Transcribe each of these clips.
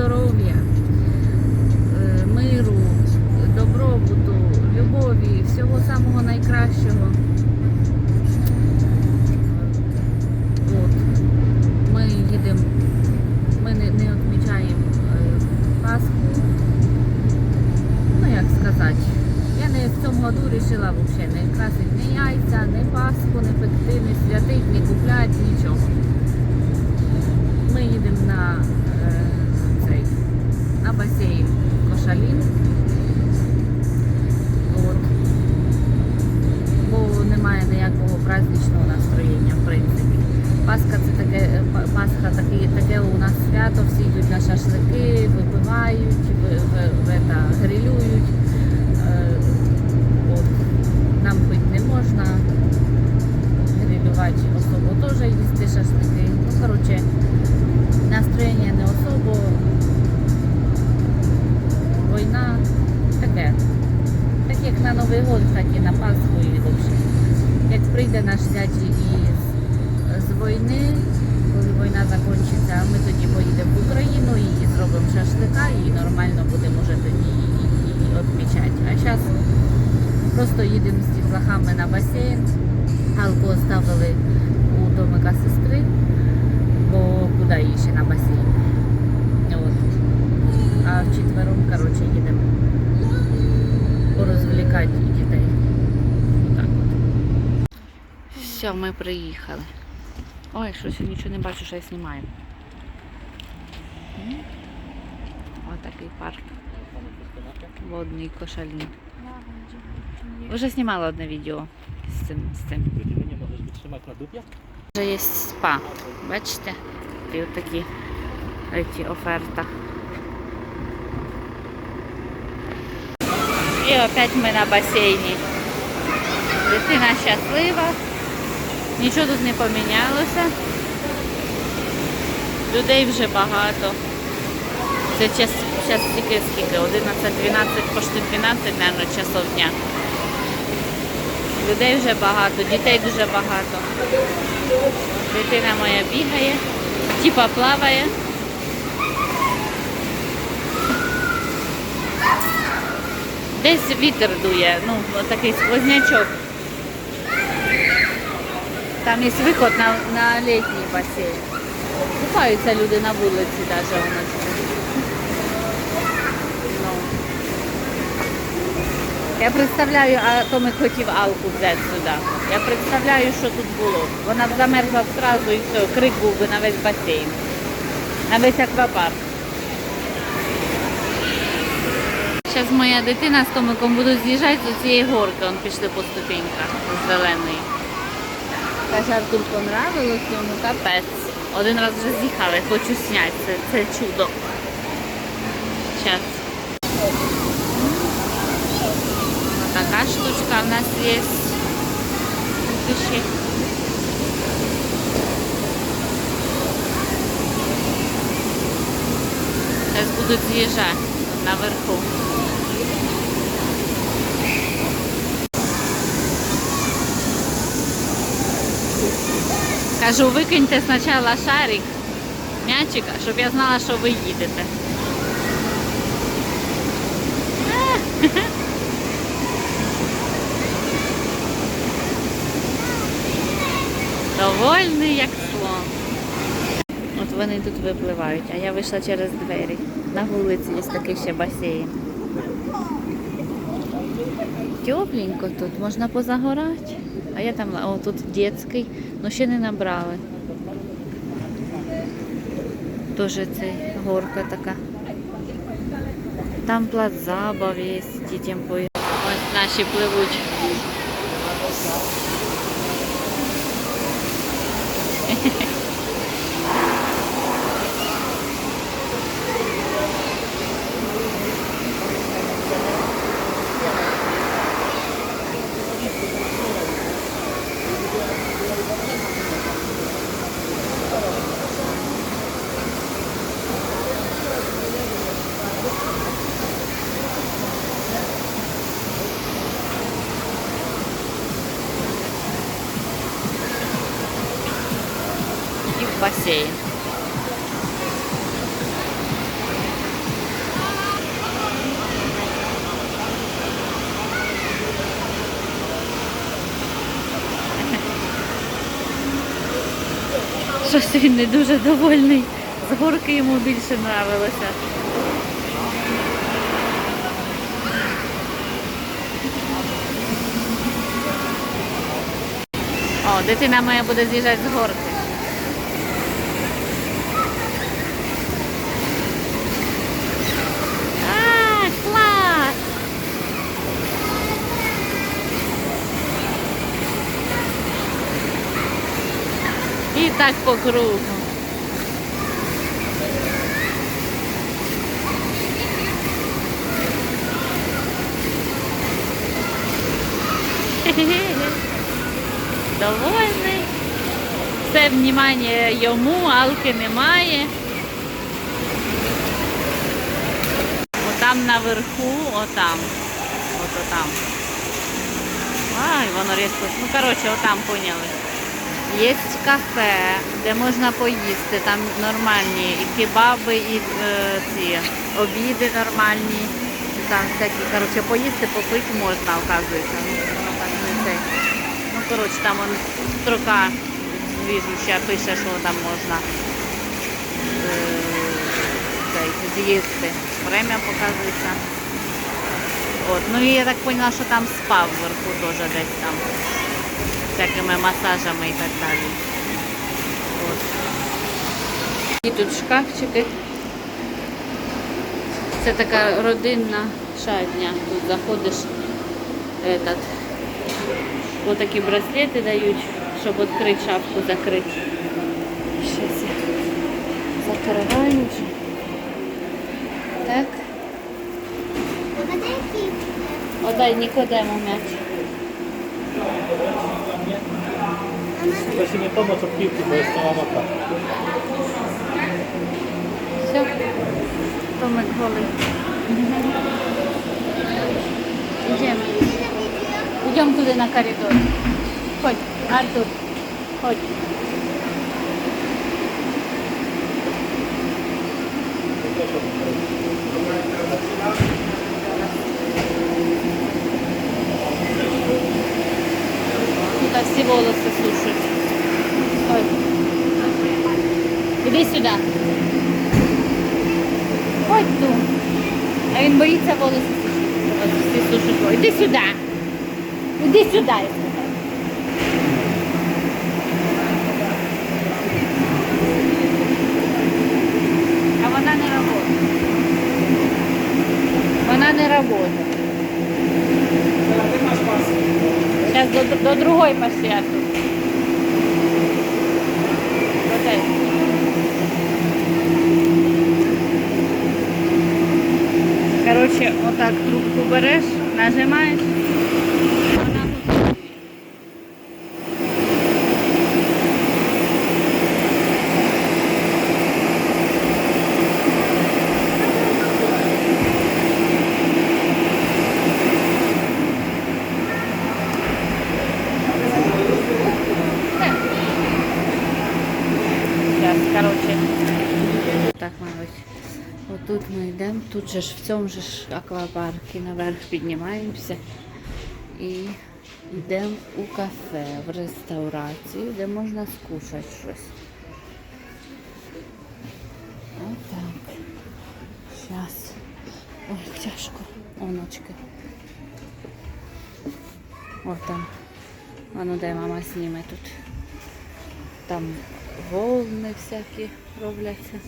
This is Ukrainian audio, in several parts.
здоров'я, е, миру, добробуту, любові, всього самого найкращого. От. Ми їдемо, ми не, не відмічаємо е, Пасху. Ну як сказати, я не в цьому году вирішила взагалі не красити ні яйця, ні Пасху, не пекти, ні святих, ні купляти, нічого. Ми їдемо на на басейн Кошалін. От. Бо немає ніякого праздничного настроєння, в принципі. Пасха це таке, е, Пасха таке, таке у нас свято, всі йдуть на шашлики, випивають, в, в, в, это, грилюють. Е, от. Нам пити не можна, грилювати особо теж їсти шашлики. Ну, коротше, настроєння так і на Пасху і взагалі. Як прийде наш зять із з війни, коли війна закінчиться, ми тоді поїдемо в Україну і зробимо шашлика і нормально будемо вже тоді і, і, і відмічати. А зараз просто їдемо з дітлахами на басейн. Галку оставили у домика сестри, бо куди її на басейн. От. А вчетвером, коротше, їдемо порозвлікати дітей. Так от. Все, ми приїхали. Ой, щось я нічого не бачу, що я знімаю. М. Ось такий парк. Водний кошалін. Вже знімала одне відео з цим. З цим. Вже є спа. Бачите? І от такі оферта. І опять ми на басейні. Дитина щаслива. Нічого тут не помінялося. Людей вже багато. Це час, час тільки скільки? 11, 12, почти 12, мабуть, часов дня. Людей вже багато, дітей дуже багато. Дитина моя бігає, типа плаває. Десь вітер дує, ну, такий сквознячок. Там є виход на, на літній басейн. Купаються люди на вулиці навіть вночі. Ну. Я представляю, а Томик хотів Алку взяти сюди. Я представляю, що тут було. Вона б замерзла одразу і все, крик був би на весь басейн. На весь аквапарк. Зараз моя дитина з Томиком будуть з'їжджати з цієї горки. Он пішли по ступеньках з зеленої. Каже, Артур понравилось йому капець. Один раз вже з'їхали, хочу зняти. Це, це чудо. Зараз. Така штучка в нас є. Пиши. Зараз будуть з'їжджати наверху. Кажу, викиньте спочатку шарик, м'ячика, щоб я знала, що ви їдете. Довольний, як вони тут випливають, а я вийшла через двері. На вулиці є такий ще басейн. Тепленько тут, можна позагорати. А я там, о, тут дитячий, але ще не набрали. Тоже це горка така. Там плац забав є, дітям по. Ось наші пливуть. Щось він не дуже довольний. З горки йому більше нравилося. О, дитина моя буде з'їжджати з горки. А, клас! І так по кругу. Довольний. Все внимання йому, алки немає. Отам наверху, отам. От отам. Ай, воно різко. Ну, коротше, отам поняли. Є кафе, де можна поїсти, там нормальні і кебаби, і е, ці обіди нормальні. Там всякі, коротше, поїсти, попити можна, оказується. Ну, так не це. Ну, коротше, там он строка двіжуща пише, що там можна е, цей, з'їсти. Время показується. От. Ну і я так поняла, що там спа вверху теж десь там. Всякими масажами і так далі. От. І тут шкафчики. Це така родинна шатня. Тут заходиш этот, вот такі браслети дають, щоб відкрити шафку, закрити. Щас я закриваю вже. Так. Одай Нікодему м'яч. Mnie pomóc od piłki, bo jest cała mokra. Все. Томик голий. Йдемо. Йдемо туди на коридор. Ходь, Артур. Ходь. Тут всі волоси сушать. Ходь. Іди сюди. Ходь тут. А він боїться. Ось всі сушать. Іди сюди. Іди сюди, я сказала. А вона не працює. Вона не працює. Зараз до, до другої пошли, Артур. До тебе. Отак трубку береш, нажимаєш. Вона готує. Зараз, короче. Так, мабуть. Отут ми йдемо, тут же ж в цьому же ж аквапарку наверх піднімаємося і йдемо у кафе, в реставрацію, де можна скушати щось. Отак. Зараз. Ой, тяжко. Оночки. О, там. А ну дай мама зніме тут. Там волни всякі робляться.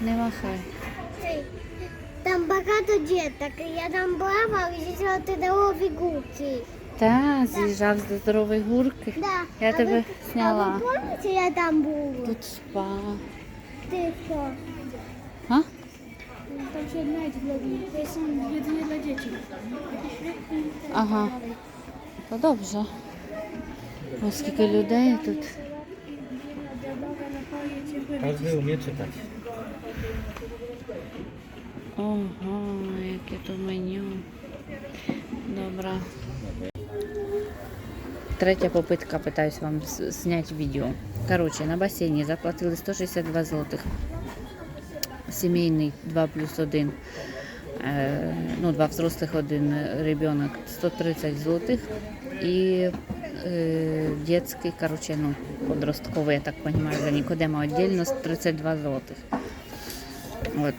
Не махай. Там багато діток. Я там плавав і з'їжджав туди у фігурки. Та, з'їжджав з здорової гурки. Да. Я А тебе ви- сняла. А ви пам'ятаєте, я там була? Тут спа. Ти що? А? Там ще знаєте, для єдине для дітей. Ага. То добре. Ось скільки людей тут. Każdy umie czytać. Ого, яке то меню. Добре. Третя попитка, питаюсь вам зняти відео. Коротше, на басейні заплатили 162 злотих. Сімейний 2 плюс 1. Е, ну, два взрослих, один ребенок 130 злотих. І э, детский, короче, ну, подростковый, я так понимаю, за Никодема отдельно, 32 злотих. От.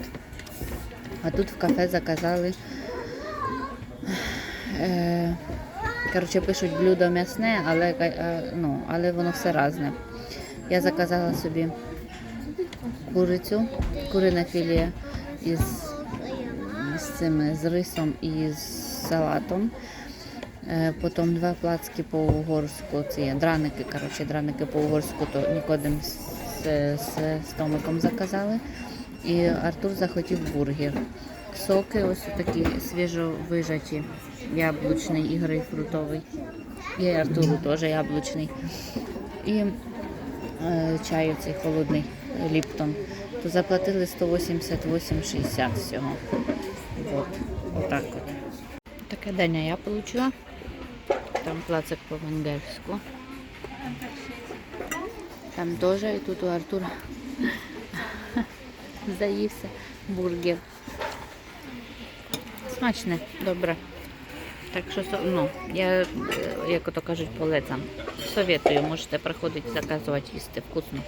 А тут в кафе заказали. Е, коротше, пишуть блюдо м'ясне, але, е, ну, але воно все різне. Я заказала собі курицю, курине філе із, з цими з рисом і з салатом. Е, Потім два плацки по-угорську, це драники, коротше, драники по-угорську, то Нікодим з, з, з Томиком заказали. І Артур захотів бургер. Соки ось такі свіжо вижаті, яблучний і грейпфрутовий. І Артуру теж яблучний. І е, чай оцей холодний Ліптон. То заплатили 188,60 всього. От, отак от. Таке дання я отримала. Там плацик по-венгерську. Там теж і тут у Артура заївся бургер. Смачне, добре. Так що, ну, я, е, як ото кажуть, по лицям. Советую, можете приходити заказувати їсти вкусно.